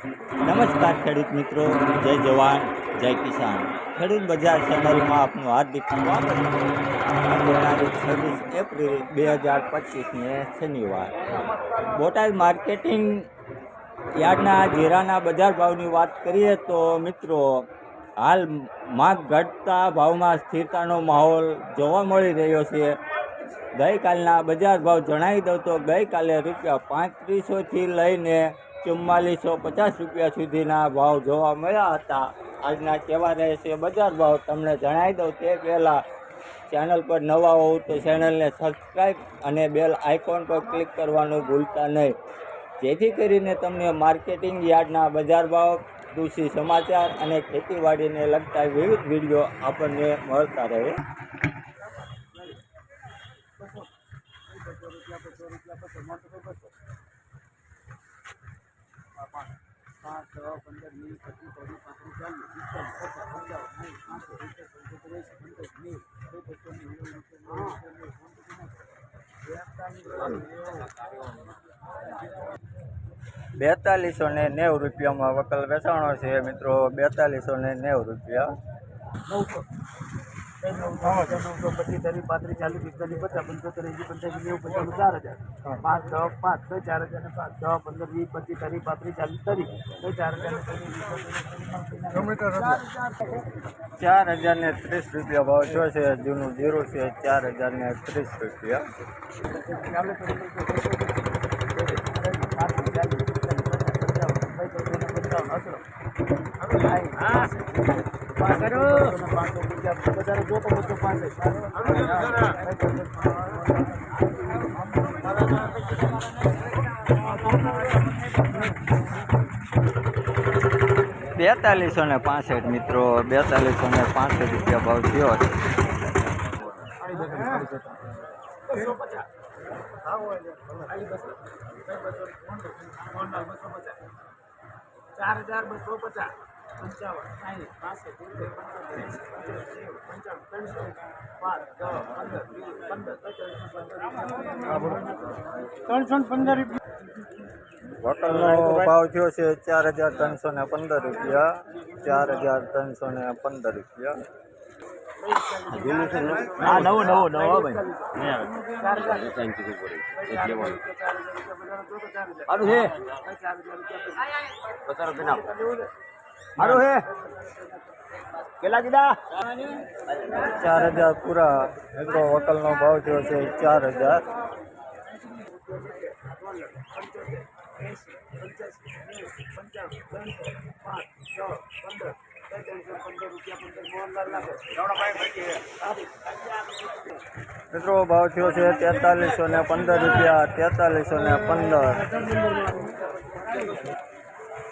નમસ્કાર ખેડૂત મિત્રો. જય જવાન, જય કિસાન. ખેડૂત બજાર ચેનલમાં આપનું હાર્દિક સ્વાગત છવ્વીસ એપ્રિલ બે હજાર પચીસને શનિવાર. બોટાદ માર્કેટિંગ યાર્ડના જીરાના બજાર ભાવની વાત કરીએ તો મિત્રો, હાલ માગ ઘટતા ભાવમાં સ્થિરતાનો માહોલ જોવા મળી રહ્યો છે. ગઈકાલના બજાર ભાવ જણાવી દઉં તો ગઈકાલે રૂપિયા પાંત્રીસોથી લઈને ચુમ્માલીસો પચાસ રૂપિયા સુધીના ભાવ જોવા મળ્યા હતા. આજના કેવા રહેશે બજાર ભાવ તમને જણાવી દઉં તે પહેલાં ચેનલ પર નવા હોવ તો ચેનલને સબસ્ક્રાઈબ અને બેલ આઇકોન પર ક્લિક કરવાનું ભૂલતા નહીં. જેથી કરીને તમને માર્કેટિંગ યાર્ડના બજાર ભાવ, કૃષિ સમાચાર અને ખેતીવાડીને લગતા વિવિધ વીડિયો આપણને મળતા રહે. બેતાલીસો ને નેવું રૂપિયામાં વકલ વેચાણો છે મિત્રો. બેતાલીસો ને નેવું રૂપિયા. નવસો. નવસો પચીસ ત્રીસ પાંત્રીસ ચાલીસ પિસ્તાલીસ પચાસ પંચોતેર એસી પંચ્યાસી નેવું પંચાણું ચાર હજાર પાંચ છ પાંચ છ ચાર હજાર પાંચ છ પંદર વીસ પચીસ તારીખ પાંત્રીસ ચાલીસ તારીખ છ ચાર હજાર ચાર હજાર ને ત્રીસ રૂપિયા ભાવ થયો છે જૂનું જીરો છે ચાર હજાર ને ત્રીસ રૂપિયા બેતાલીસો ને પાસઠ મિત્રો બેતાલીસો ને પાસઠ રૂપિયા ભાવ થયો છે. ચાર હજાર બસો પચાસ. પંચાવન સાઠ પાસઠ સિત્તેર પંચોતેર એંસી પંચ્યાસી નેવું પંચાણું ત્રણસો પાંચ દસ પંદર વીસ પંદર ત્રણસો પંદર વકલનો ભાવ થયો છે ચાર હજાર ત્રણસો ને પંદર રૂપિયા. ચાર હજાર ત્રણસો ને પંદર રૂપિયા હા નવો નવો નવો ભાઈ સારું છે સારું હે. કેટલા કીધા? ચાર હજાર પૂરા. હોટલ નો ભાવ થયો છે ચાર હજાર. મિત્રો, ભાવ થયો છે તેતાલીસો ને પંદર રૂપિયા, તેતાલીસો ને પંદર.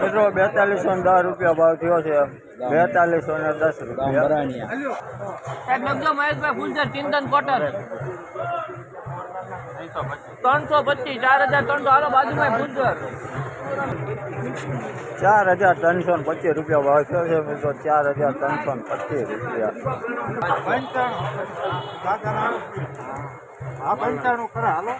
મિત્રો બેતાલીસો ને દસ રૂપિયા ભાવ થયો છે. બેતાલીસો ને દસ રૂપિયા. ચિંતન કોટર. ત્રણસો પચીસ. ચાર હજાર ત્રણસો. હાલો બાજુમાં ફૂલસર ચાર હજાર ત્રણસો ને પચીસ રૂપિયા ભાવ થયો છે મિત્રો ચાર હજાર ત્રણસો ને પચીસ રૂપિયા. હા પંચાણું ખરા હાલો.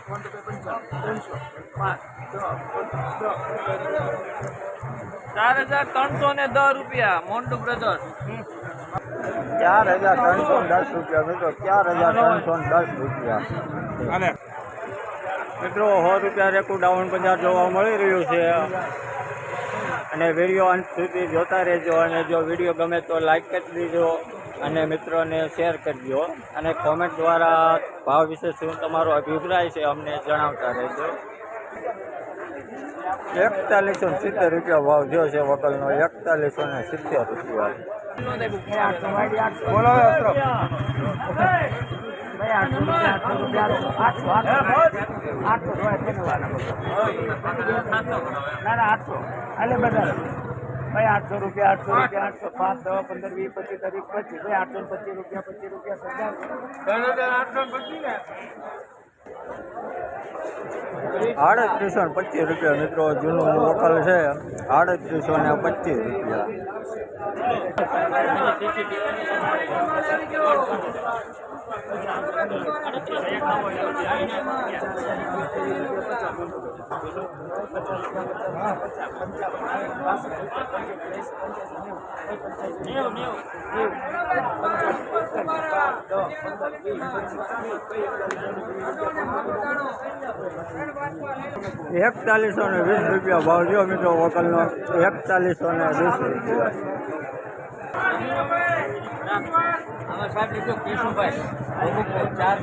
ચાર હજાર ત્રણસો ને દસ રૂપિયા મોન્ટુ બ્રધર્સ. ચાર હજાર ત્રણસો દસ રૂપિયા મિત્રો ચાર હજાર ત્રણસો ને દસ રૂપિયા. મિત્રો સો રૂપિયા રેકુ ડાઉન બજાર જોવા મળી રહ્યું છે. અને વીડિયો અંત સુધી જોતા રહેજો અને જો વીડિયો ગમે તો લાઈક કરી દેજો અને મિત્રોને શેર કરજો. અને કોમેન્ટ દ્વારા ભાવ વિશે શું તમારો અભિપ્રાય છે અમને જણાવતા રહેજો. એકતાલીસો ને સિત્તેર રૂપિયા ભાવ જો છે વકલનો. એકતાલીસો ને સિત્તેર રૂપિયા. બોલો અસ્ત્રો આઠસો ના ના, આઠસો. હાલે બધા ભાઈ, આઠસો રૂપિયા આઠસો રૂપિયા, આઠસો. પાંચ, દસ, પંદર, વીસ, પચીસ તારીખ પચીસ. ભાઈ, આઠસો ને પચીસ રૂપિયા પચીસ રૂપિયા આડત્રીસો ને પચીસ રૂપિયા, મિત્રો. જૂનું લોકલ છે. આડત્રીસો ને પચીસ રૂપિયા. એકતાલીસો ને વીસ રૂપિયા ભાવ જો મિત્રો વોકલનો. એકતાલીસો ને વીસ રૂપિયા. સાહેબ લીધો કેશુભાઈ ચાર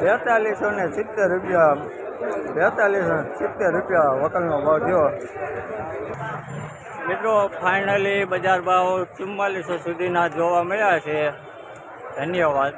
બેતાલીસો ને સિત્તેર રૂપિયા બેતાલીસો સિત્તેર રૂપિયા વકલનો ભાવ થયો. મિત્રો ફાઇનલી બજાર ભાવ ચુમ્માલીસો સુધીના જોવા મળ્યા છે. ધન્યવાદ.